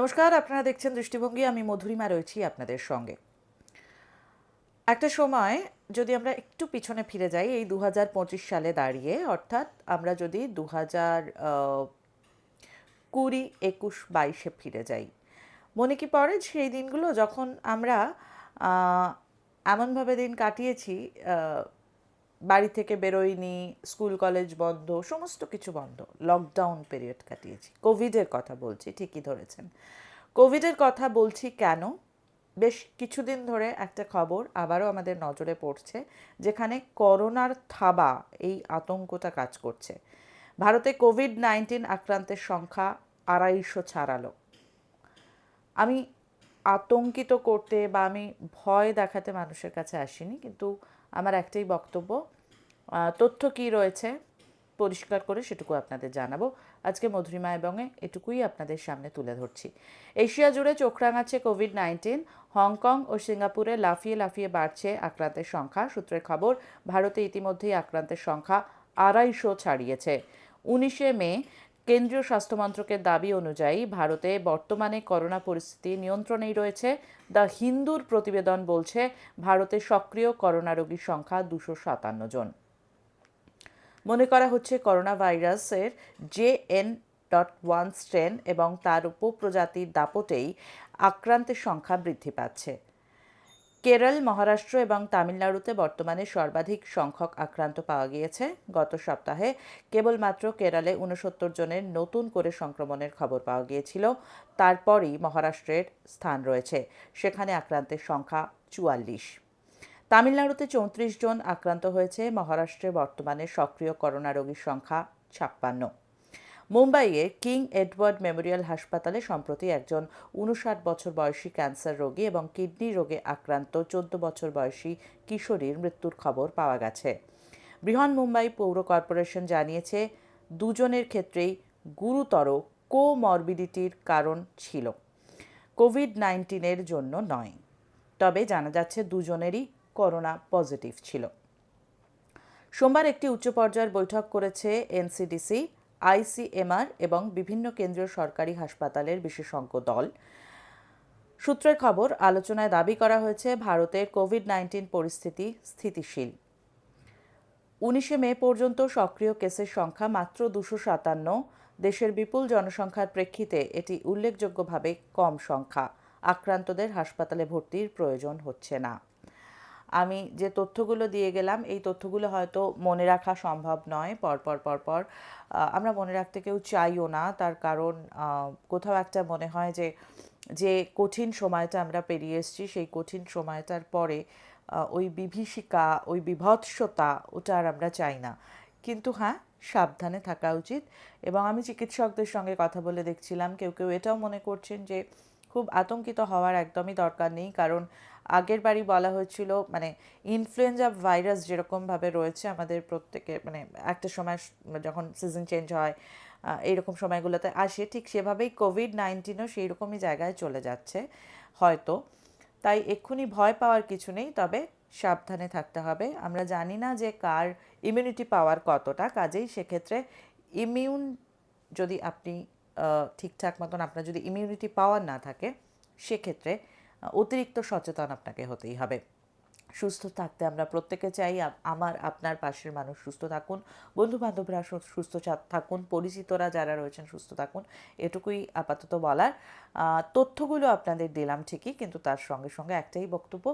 নমস্কার, আপনারা দেখছেন দৃষ্টিভঙ্গি, আমি মধুরিমা রয়েছি আপনাদের সঙ্গে। একটা সময় যদি আমরা একটু পিছনে ফিরে যাই, এই দু হাজার পঁচিশ সালে দাঁড়িয়ে, অর্থাৎ আমরা যদি দু হাজার কুড়ি, একুশ, বাইশে ফিরে যাই, মনে কি পড়ে সেই দিনগুলো? যখন আমরা এমনভাবে দিন কাটিয়েছি বাড়ি থেকে বেরোইনি স্কুল, কলেজ বন্ধ, সমস্ত কিছু বন্ধ। লকডাউন পিরিয়ড কাটিয়েছি। কোভিডের কথা বলছি, ঠিকই ধরেছেন। কোভিডের কথা বলছি কেন? বেশ কিছুদিন ধরে একটা খবর আবারও আমাদের নজরে পড়ছে, যেখানে করোনার থাবা, এই আতঙ্কটা কাজ করছে। ভারতে কোভিড নাইন্টিন আক্রান্তের সংখ্যা আড়াইশো ছাড়ালো। আমি আতঙ্কিত করতে বা আমি ভয় দেখাতে মানুষের কাছে আসিনি, কিন্তু আমার একটাই বক্তব্য তথ্য কি রয়েছে পরিষ্কার করে সেটুকু আপনাদের জানাব। আজকে মধুরিমা এবং এটুকুই আপনাদের সামনে তুলে ধরছি। এশিয়া জুড়ে চোখ রাঙাচ্ছে কোভিড নাইন্টিন হংকং ও সিঙ্গাপুরে লাফিয়ে লাফিয়ে বাড়ছে আক্রান্তের সংখ্যা। সূত্রের খবর, ভারতে ইতিমধ্যেই আক্রান্তের সংখ্যা আড়াইশো ছাড়িয়েছে। উনিশে মে কেন্দ্রীয় স্বাস্থ্য মন্ত্রকের দাবি অনুযায়ী ভারতে বর্তমানে করোনা পরিস্থিতি নিয়ন্ত্রণেই রয়েছে। দ্য হিন্দুর প্রতিবেদন বলছে, ভারতে সক্রিয় করোনা রোগীর সংখ্যা দুশো সাতান্ন জন। মনে করা হচ্ছে, করোনা ভাইরাসের J N dot one strain এবং তার উপপ্রজাতির দাপটেই আক্রান্তের সংখ্যা বৃদ্ধি পাচ্ছে। কেরল, মহারাষ্ট্র এবং তামিলনাড়ুতে বর্তমানে সর্বাধিক সংখ্যক আক্রান্ত পাওয়া গিয়েছে। গত সপ্তাহে কেবলমাত্র কেরলে উনসত্তর জনের নতুন করে সংক্রমণের খবর পাওয়া গিয়েছিল। তারপরই মহারাষ্ট্রের স্থান রয়েছে। সেখানে আক্রান্তের সংখ্যা চুয়াল্লিশ। তামিলনাড়ুতে চৌত্রিশ জন আক্রান্ত হয়েছে। মহারাষ্ট্রে বর্তমানে সক্রিয় করোনা রোগীর সংখ্যা ছাপ্পান্ন। মুম্বাইয়ে কিং এডওয়ার্ড মেমোরিয়াল হাসপাতালে সম্প্রতি একজন উনষাট বছর বয়সী ক্যান্সার রোগী এবং কিডনি রোগে আক্রান্ত চোদ্দ বছর বয়সী কিশোরীর মৃত্যুর খবর পাওয়া গেছে। বৃহন মুম্বাই পৌর কর্পোরেশন জানিয়েছে, দুজনের ক্ষেত্রেই গুরুতর কোমরবিডিটির কারণ ছিল। কোভিড নাইন্টিনের জন্য নয়, তবে জানা যাচ্ছে দুজনেরই করোনা পজিটিভ ছিল। সোমবার একটি উচ্চ পর্যায়ের বৈঠক করেছে এনসিডিসি। আইসিএমআর এবং বিভিন্ন কেন্দ্রীয় সরকারি হাসপাতালের বিশেষজ্ঞ দল। সূত্রের খবর, আলোচনায় দাবি করা হয়েছে, ভারতের কোভিড নাইন্টিন পরিস্থিতি স্থিতিশীল। উনিশে মে পর্যন্ত সক্রিয় কেসের সংখ্যা মাত্র দুশো সাতান্ন। দেশের বিপুল জনসংখ্যার প্রেক্ষিতে এটি উল্লেখযোগ্যভাবে কম সংখ্যা। আক্রান্তদের হাসপাতালে ভর্তির প্রয়োজন হচ্ছে না। আমি যে তথ্যগুলো দিয়ে গেলাম, এই তথ্যগুলো হয়তো মনে রাখা সম্ভব নয়। পরপর পরপর আমরা মনে রাখতে কেউ চাইও না। তার কারণ কোথাও একটা মনে হয় যে যে কঠিন সময়টা আমরা পেরিয়ে এসেছি, সেই কঠিন সময়টার পরে ওই বিভীষিকা, ওই বিভৎসতা, ওটা আর আমরা চাই না। কিন্তু হ্যাঁ সাবধানে থাকা উচিত। এবং আমি চিকিৎসকদের সঙ্গে কথা বলে দেখছিলাম, কেউ কেউ এটাও মনে করছেন যে খুব আতঙ্কিত হওয়ার একদমই দরকার নেই। কারণ আগের বারই বলা হয়েছিল মানে ইনফ্লুয়েঞ্জা ভাইরাস যেরকমভাবে রয়েছে আমাদের প্রত্যেকে মানে একটা সময় যখন সিজন চেঞ্জ হয় এইরকম সময়গুলোতে আসে, ঠিক সেভাবেই কোভিড নাইন্টিনও সেই রকমই জায়গায় চলে যাচ্ছে হয়তো। তাই এক্ষুনি ভয় পাওয়ার কিছু নেই, তবে সাবধানে থাকতে হবে। আমরা জানি না যে কার ইমিউনিটি পাওয়ার কতটা, কাজেই সেক্ষেত্রে ইমিউন যদি আপনি ঠিকঠাক মতন আপনার যদি ইমিউনিটি পাওয়ার না থাকে, সেক্ষেত্রে অতিরিক্ত সচেতন আপনাকে হতেই হবে। সুস্থ থাকতে আমরা প্রত্যেকে চাই আমার, আপনার পাশের মানুষ সুস্থ থাকুন বন্ধু বান্ধবরা সুস্থ থাকুন, পরিচিতরা যারা রয়েছেন সুস্থ থাকুন, এটুকুই আপাতত বলার। তথ্যগুলো আপনাদের দিলাম ঠিকই, কিন্তু তার সঙ্গে সঙ্গে একটাই বক্তব্য,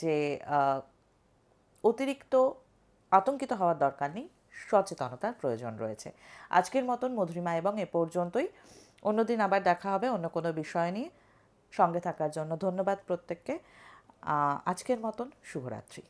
যে অতিরিক্ত আতঙ্কিত হওয়ার দরকার নেই সচেতনতার প্রয়োজন রয়েছে। আজকের মতন মধুরিমা এবং এ পর্যন্তই। অন্যদিন আবার দেখা হবে অন্য কোনো বিষয় নিয়ে। সঙ্গে থাকার জন্য ধন্যবাদ প্রত্যেককে। আজকের মতন শুভরাত্রি।